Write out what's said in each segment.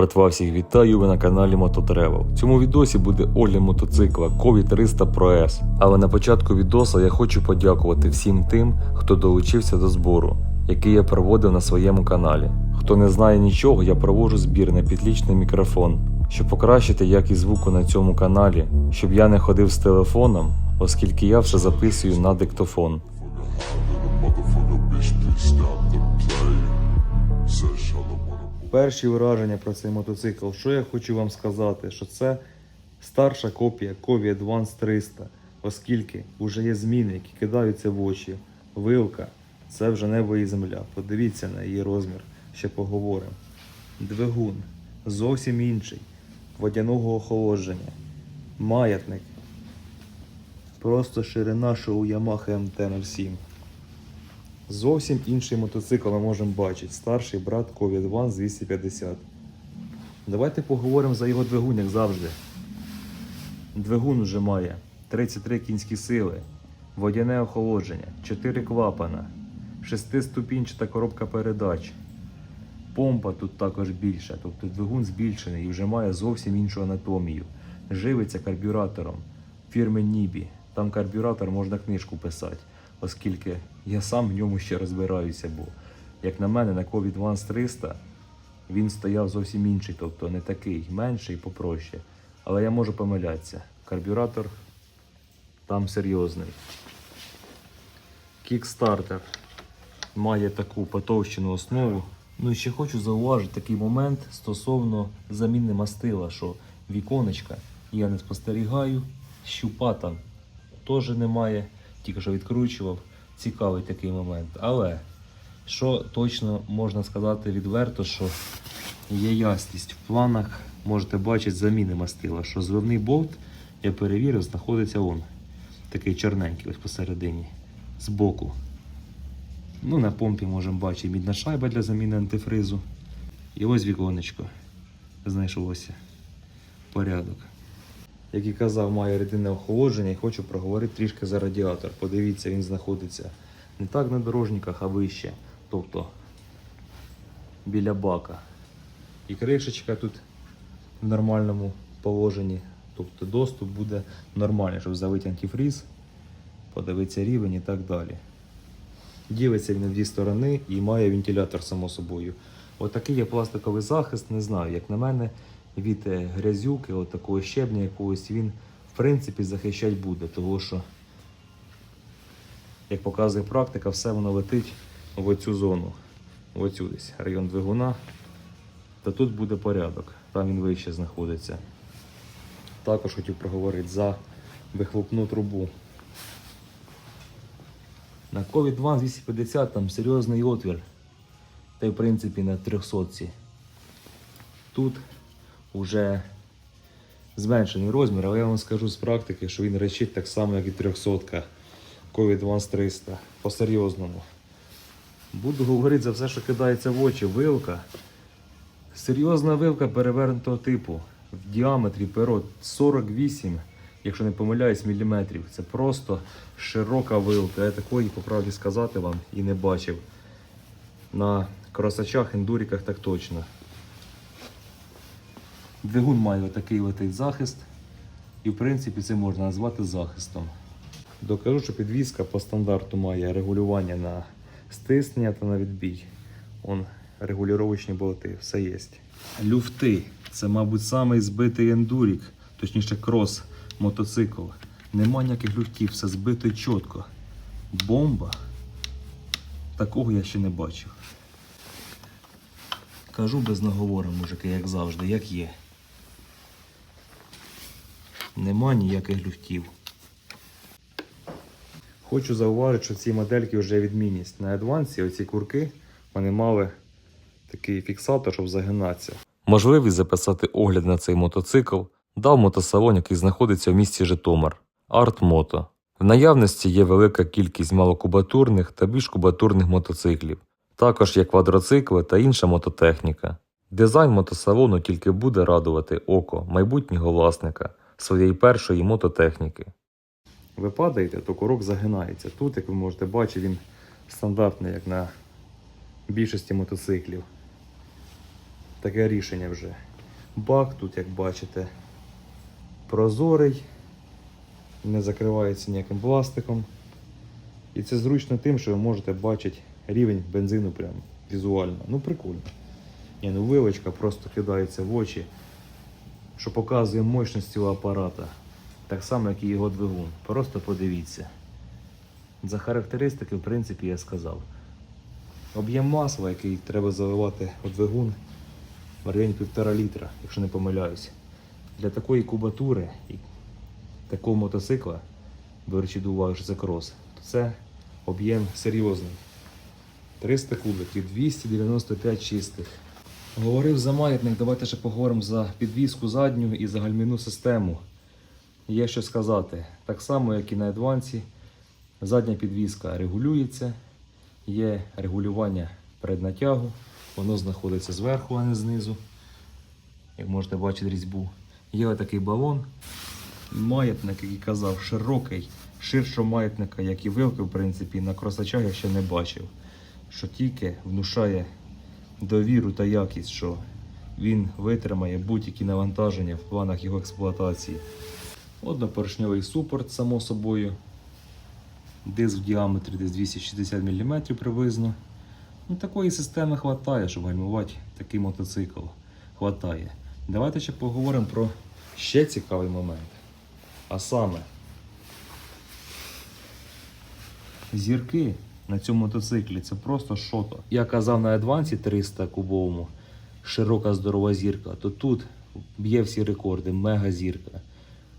Братва, всіх вітаю, ви на каналі Мототревел. В цьому відосі буде огляд мотоцикла Кові 300 Pro S. Але на початку відоса я хочу подякувати всім тим, хто долучився до збору, який я проводив на своєму каналі. Хто не знає нічого, я проводжу збір на підлічний мікрофон, щоб покращити якість звуку на цьому каналі, щоб я не ходив з телефоном, оскільки я все записую на диктофон. Перші враження про цей мотоцикл. Що я хочу вам сказати, що це старша копія Кові Advance 300, оскільки вже є зміни, які кидаються в очі. Вилка це вже небо і земля. Подивіться на її розмір, ще поговоримо. Двигун зовсім інший, водяного охолодження, маятник. Просто ширина шоу Yamaha MT-07. Зовсім інший мотоцикл ми можемо бачити. Старший брат Кові Advance 250. Давайте поговоримо за його двигун, як завжди. Двигун вже має 33 кінські сили, водяне охолодження, 4 клапана, 6-ступінчата коробка передач. Помпа тут також більша, тобто двигун збільшений і вже має зовсім іншу анатомію. Живиться карбюратором фірми Нібі. Там карбюратор можна книжку писати, оскільки я сам в ньому ще розбираюся, бо, як на мене, на COVID Advance 300 він стояв зовсім інший, тобто не такий, менший, попроще. Але я можу помилятися. Карбюратор там серйозний. Кікстартер має таку потовщену основу. Ну і ще хочу зауважити такий момент стосовно заміни мастила, що віконечка я не спостерігаю, щупа там теж немає, тільки що відкручував. Цікавий такий момент. Але що точно можна сказати відверто, що є ясність. В планах можете бачити заміни мастила, що зливний болт, я перевірив, знаходиться он. Такий чорненький ось посередині, збоку. Ну, на помпі можемо бачити мідна шайба для заміни антифризу. І ось віконечко. Знайшлося. Порядок. Як і казав, має рідинне охолодження і хочу проговорити трішки за радіатор. Подивіться, він знаходиться не так на дорожниках, а вище. Тобто біля бака. І кришечка тут в нормальному положенні. Тобто доступ буде нормальний, щоб залити антифріз, подивитися рівень і так далі. Ділиться він на дві сторони і має вентилятор само собою. Отакий є пластиковий захист, не знаю, як на мене, від е, грязюки, от такого щебня якогось він в принципі захищати буде, тому що, як показує практика, все воно летить в оцю зону, в оцю десь район двигуна. Та тут буде порядок, там він вище знаходиться. Також хотів проговорити за вихлопну трубу. На COVID 2 250 там серйозний отвір. Та й в принципі на 300. Тут вже зменшений розмір, але я вам скажу з практики, що він речить так само, як і 300 COVID Advance 300 по-серйозному. Буду говорити за все, що кидається в очі. Вилка. Серйозна вилка перевернутого типу. В діаметрі перо 48, якщо не помиляюсь, міліметрів. Це просто широка вилка. Я такої, по правді сказати вам, і не бачив. На кросачах, ендуріках так точно. Двигун має отакий летить захист. І в принципі це можна назвати захистом. Докажу, що підвізка по стандарту має регулювання на стиснення та на відбій. Он регулювачні болти, все є. Люфти. Це, мабуть, самий збитий ендурік, точніше крос мотоцикл. Нема ніяких люфтів, все збито чітко. Бомба. Такого я ще не бачив. Кажу без наговору, мужики, як завжди, як є. Нема ніяких люфтів. Хочу зауважити, що ці модельки вже відмінність. На Advance оці курки вони мали такий фіксатор, щоб загинатися. Можливість записати огляд на цей мотоцикл дав мотосалон, який знаходиться в місті Житомир Мото. В наявності є велика кількість малокубатурних та більш кубатурних мотоциклів. Також є квадроцикли та інша мототехніка. Дизайн мотосалону тільки буде радувати око майбутнього власника своєї першої мототехніки. Ви падаєте, то курок загинається. Тут, як ви можете бачити, він стандартний, як на більшості мотоциклів. таке рішення вже. Бак тут, як бачите, прозорий, не закривається ніяким пластиком. І це зручно тим, що ви можете бачити рівень бензину прямо візуально. Ну прикольно. Ні, ну вилочка просто кидається в очі, що показує мощність цього апарата. Так само, як і його двигун. Просто подивіться. За характеристики, в принципі, я сказав. Об'єм масла, який треба заливати у двигун, в районі 1,5 літра, якщо не помиляюсь. Для такої кубатури і такого мотоцикла, беручи до уваги, що це крос, то це об'єм серйозний. 300 кубиків, 295 чистих. Говорив за маятник, давайте ще поговоримо за підвіску задню і за гальмівну систему. Є що сказати. Так само, як і на адвансі, задня підвіска регулюється, є регулювання преднатягу, воно знаходиться зверху, а не знизу. Як можете бачити різьбу. Є отакий балон. Маятник, який казав, широкий, ширшого маятника, як і вилки, в принципі, на кросачах я ще не бачив. Що тільки внушає довіру та якість, що він витримає будь-які навантаження в планах його експлуатації. Однопоршньовий супорт, само собою. Диск в діаметрі десь 260 мм приблизно. Ну, такої системи вистачає, щоб гальмувати такий мотоцикл. Хватає. Давайте ще поговоримо про ще цікавий момент. А саме, зірки на цьому мотоциклі це просто шото. Я казав на адвансі 300 кубовому, широка здорова зірка, то тут б'є всі рекорди, мега зірка.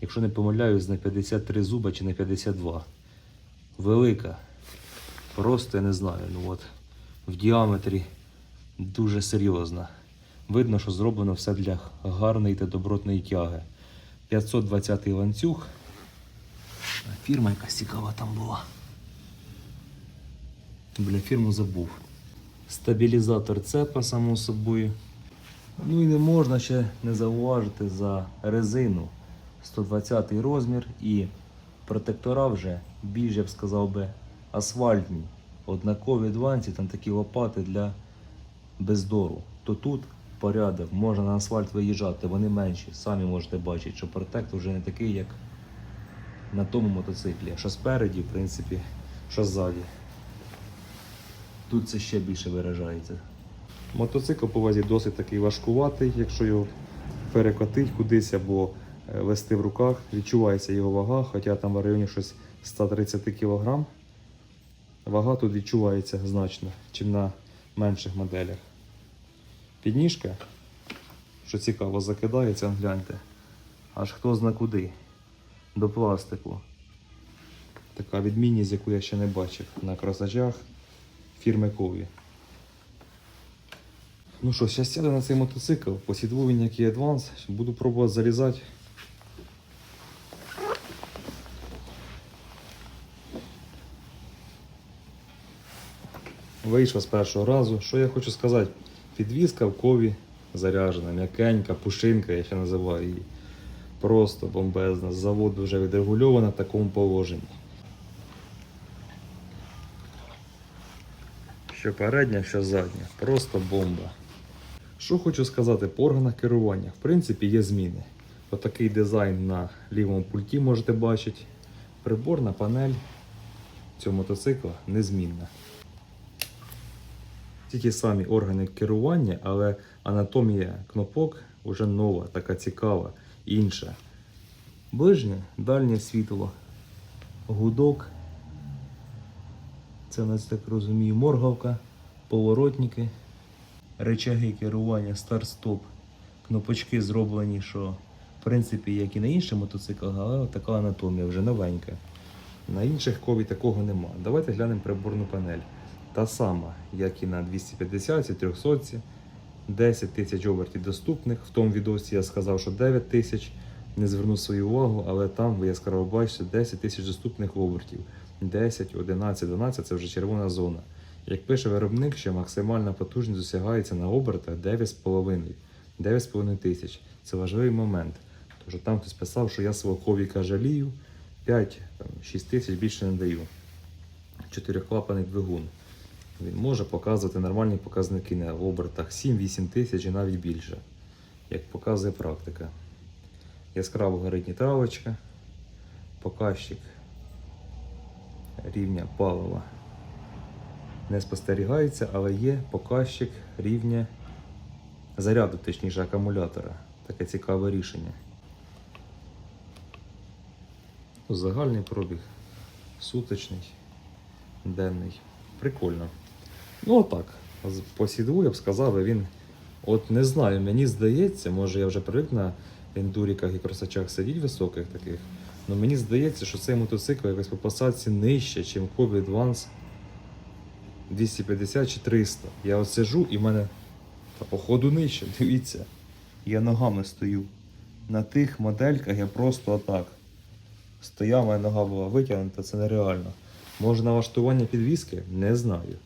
Якщо не помиляюсь, на 53 зуба чи на 52. Велика. Просто я не знаю. Ну от в діаметрі дуже серйозна. Видно, що зроблено все для гарної та добротної тяги. 520 ланцюг. Фірма якась цікава там була. Бля, фірму забув. Стабілізатор цепа, само собою. Ну і не можна ще не зауважити за резину. 120 розмір і протектора вже більш, я б сказав би, асфальтні. Однакові дванці, там такі лопати для бездору. То тут порядок, можна на асфальт виїжджати, вони менші. Самі можете бачити, що протектор вже не такий, як на тому мотоциклі. Що спереді, в принципі, що ззаді. Тут це ще більше виражається. Мотоцикл по вазі досить такий важкуватий, якщо його перекотить кудись або е, вести в руках, відчувається його вага, хоча там в районі щось 130 кг. Вага тут відчувається значно, чим на менших моделях. Підніжка, що цікаво, закидається, гляньте. Аж хто зна куди. До пластику. Така відмінність, яку я ще не бачив на кросачах фірми Кові. Ну що, зараз сяду на цей мотоцикл, посідву він як і адванс, буду пробувати залізати. Вийшла з першого разу. Що я хочу сказати? Підвізка в кові заряджена, м'якенька, пушинка, я ще називаю її. Просто бомбезна. З заводу вже відрегульована в такому положенні. Що передня, що задня. Просто бомба. Що хочу сказати по органах керування. В принципі, є зміни. Отакий дизайн на лівому пульті можете бачити. Приборна панель цього мотоцикла незмінна. Ті ті самі органи керування, але анатомія кнопок вже нова, така цікава, інша. Ближнє, дальнє світло, гудок. Це у нас, так розумію, моргавка, поворотники, речаги керування, старт-стоп. Кнопочки зроблені, що в принципі, як і на інших мотоциклах, але така анатомія вже новенька. На інших кові такого нема. Давайте глянемо приборну панель. Та сама, як і на 250, 300, 10 тисяч обертів доступних. В тому відосі я сказав, що 9 тисяч. Не звернув свою увагу, але там ви яскраво бачите 10 тисяч доступних обертів. 10, 11, 12 це вже червона зона. Як пише виробник, що максимальна потужність досягається на обертах 9,5 9,5 тисяч. Це важливий момент. Що там хтось писав, що я свого ковіка жалію, 5-6 тисяч більше не даю. Чотирьохклапаний двигун. Він може показувати нормальні показники на обертах 7-8 тисяч і навіть більше, як показує практика. Яскраво горить нейтралочка, показчик рівня палива не спостерігається, але є показчик рівня заряду, точніше акумулятора. Таке цікаве рішення. Загальний пробіг, суточний, денний. Прикольно. Ну, отак. По сідлу я б сказав, він. От не знаю, мені здається, може я вже привик на ендуріках і кросачах сидіть високих таких. Але мені здається, що цей мотоцикл якось по посадці нижче, ніж Kobe Advance 250 чи 300. Я от сижу і в мене та походу нижче, дивіться. Я ногами стою. На тих модельках я просто отак. Стояв, моя нога була витягнута, це нереально. Може налаштування підвіски? Не знаю.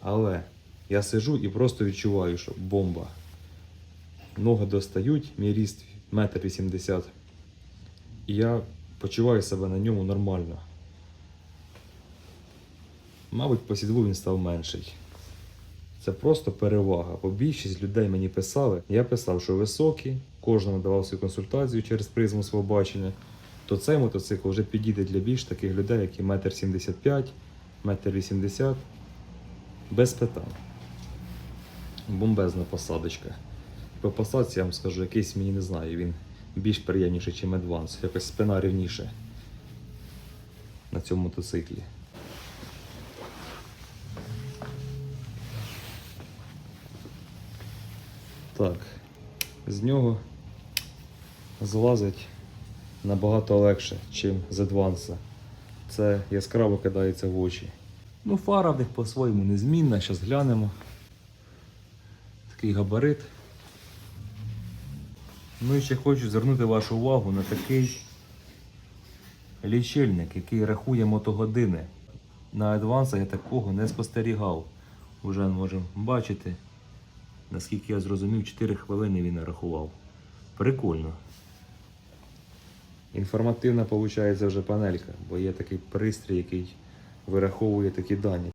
Але я сижу і просто відчуваю, що бомба. Ноги достають, мій ріст 1,80 м. І я почуваю себе на ньому нормально. Мабуть, по сідлу він став менший. Це просто перевага. Бо більшість людей мені писали. Я писав, що високі, кожному давав свою консультацію через призму свого бачення. То цей мотоцикл вже підійде для більш таких людей, які 1,75 м, 1,80 м. Без питань. Бомбезна посадочка. По посадці я вам скажу, якийсь мені не знаю, він більш приємніший, ніж Advance. Якось спина рівніше на цьому мотоциклі. Так, з нього злазить набагато легше, ніж з Advance. Це яскраво кидається в очі. Ну, фара в них по-своєму незмінна, зараз глянемо. Такий габарит. Ну і ще хочу звернути вашу увагу на такий лічильник, який рахує мотогодини. На адвансах я такого не спостерігав. Уже можемо бачити, наскільки я зрозумів, 4 хвилини він нарахував. Прикольно. Інформативна виходить вже панелька, бо є такий пристрій, який вираховує такі дані.